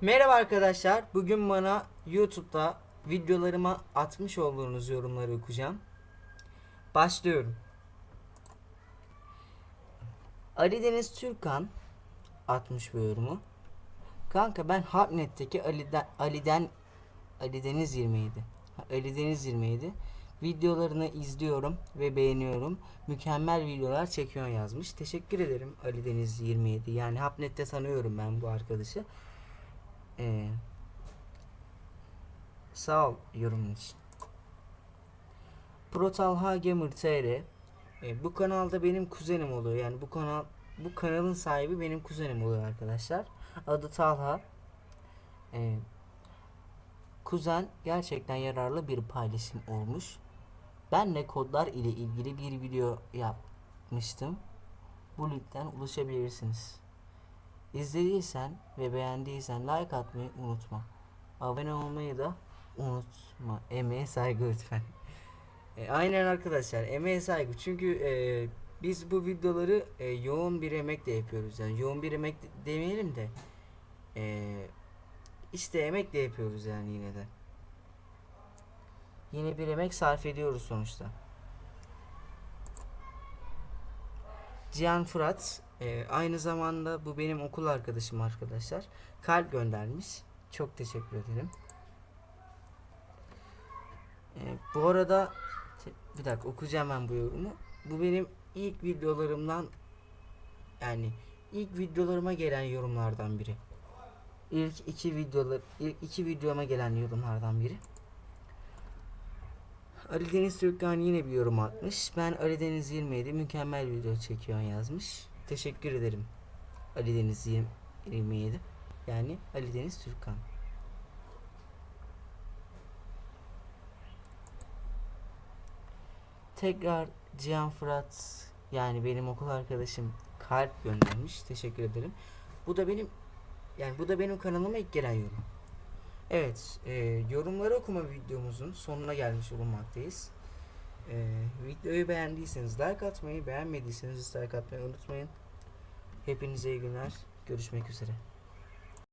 Merhaba arkadaşlar. Bugün bana YouTube'da videolarıma atmış olduğunuz yorumları okuyacağım. Başlıyorum. Ali Deniz Türkan atmış bu yorumu. Kanka ben Harpnet'teki Ali'den Ali'den Ali Deniz 27. Ha, Ali Deniz 27. Videolarını izliyorum ve beğeniyorum. Mükemmel videolar çekiyor yazmış. Teşekkür ederim Ali Deniz 27. Yani Hapnet'te tanıyorum ben bu arkadaşı. Ee, sağ ol yorumun için. Protalha Gamer TR e, bu kanalda benim kuzenim oluyor. Yani bu kanal bu kanalın sahibi benim kuzenim oluyor arkadaşlar. Adı Talha. E, kuzen gerçekten yararlı bir paylaşım olmuş. Ben de kodlar ile ilgili bir video yapmıştım. Bu linkten ulaşabilirsiniz. İzlediysen ve beğendiysen like atmayı unutma. Abone olmayı da unutma. Emeğe saygı lütfen. E, aynen arkadaşlar emeğe saygı. Çünkü e, biz bu videoları e, yoğun bir emekle yapıyoruz. Yani yoğun bir emek de- demeyelim de e, işte emekle yapıyoruz yani yine de. Yine bir emek sarf ediyoruz sonuçta. Cihan Fırat e, aynı zamanda bu benim okul arkadaşım arkadaşlar. Kalp göndermiş. Çok teşekkür ederim. E, bu arada bir dakika okuyacağım ben bu yorumu. Bu benim ilk videolarımdan yani ilk videolarıma gelen yorumlardan biri. İlk iki videolar ilk iki videoma gelen yorumlardan biri. Ali Deniz Türkkan yine bir yorum atmış. Ben Ali Deniz 27 mükemmel video çekiyor yazmış. Teşekkür ederim. Ali Deniz 20 27. Yani Ali Deniz Türkkan. Tekrar Cihan Fırat yani benim okul arkadaşım kalp göndermiş. Teşekkür ederim. Bu da benim yani bu da benim kanalıma ilk gelen yorum. Evet, e, yorumları okuma videomuzun sonuna gelmiş bulunmaktayız. E, videoyu beğendiyseniz like atmayı, beğenmediyseniz dislike atmayı unutmayın. Hepinize iyi günler. Görüşmek üzere.